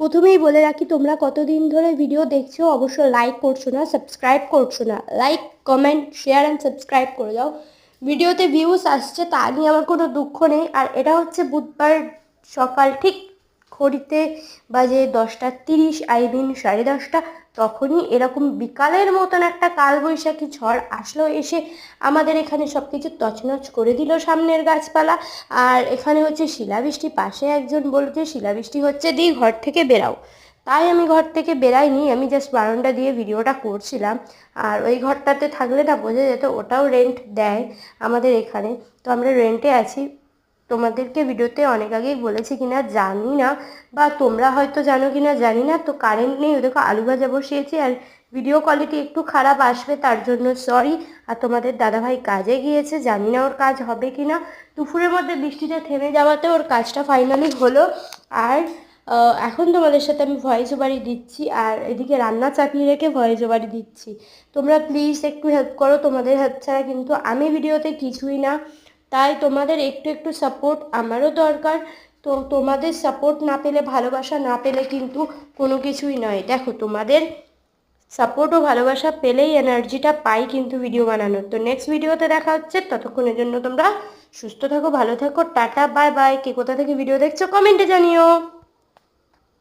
প্রথমেই বলে রাখি, তোমরা কতদিন ধরে ভিডিও দেখছ অবশ্য লাইক করছ না সাবস্ক্রাইব করছ না। Like comment share and subscribe করে দাও। ভিডিওতে ভিউস আসছে, তা নিয়ে আমার কোনো দুঃখ নেই। আর এটা হচ্ছে বুধবার সকাল, ঠিক ঘড়িতে বাজে দশটা তিরিশ, আই মিন সাড়ে দশটা, তখনই এরকম বিকালের মতন একটা কালবৈশাখী ঝড় আসলো, এসে আমাদের এখানে সব কিছু তছনছ করে দিল সামনের গাছপালা। আর এখানে হচ্ছে শিলাবৃষ্টি, পাশে একজন বলছে, শিলাবৃষ্টি হচ্ছে দিই ঘর থেকে বেরাও। তাই আমি ঘর থেকে বেরাইনি, আমি জাস্ট বারান্দা দিয়ে ভিডিওটা করছিলাম। আর ওই ঘরটাতে থাকলে না বোঝা যেত, ওটাও রেন্ট দেয় আমাদের এখানে। তো আমরা রেন্টে আছি। তোমাদেরকে ভিডিওতে অনেক আগেই বলেছি কিনা জানি না, বা তোমরা হয়তো জানো কিনা জানি না, তো কারেন্ট নেই ওদেরকে আলু ভাজা বসিয়েছি আর ভিডিও কোয়ালিটি একটু খারাপ আসবে তার জন্য সরি আর তোমাদের দাদাভাই কাজে গিয়েছে, জানি না ওর কাজ হবে কি না দুপুরের মধ্যে বৃষ্টিটা থেমে যাওয়াতে ওর কাজটা ফাইনালি হলো। আর এখন তোমাদের সাথে আমি ভয়েস ওভারই দিচ্ছি আর এদিকে রান্না চাপিয়ে রেখে ভয়েস ওভারই দিচ্ছি। তোমরা প্লিজ একটু হেল্প করো, তোমাদের হেল্প ছাড়া কিন্তু আমি ভিডিওতে কিছুই না। তাই তোমাদের একটু একটু সাপোর্ট আমারও দরকার। তো তোমাদের সাপোর্ট না পেলে, ভালোবাসা না পেলে কিন্তু কোনো কিছুই নয়। দেখো, তোমাদের সাপোর্ট ও ভালোবাসা পেলেই এনার্জিটা পাই কিন্তু ভিডিও বানানোর। তো নেক্সট ভিডিওতে দেখা হচ্ছে। ততক্ষণের জন্য তোমরা সুস্থ থাকো, ভালো থাকো, টাটা বাই বাই কে কোথা থেকে ভিডিও দেখছ কমেন্টে জানিও।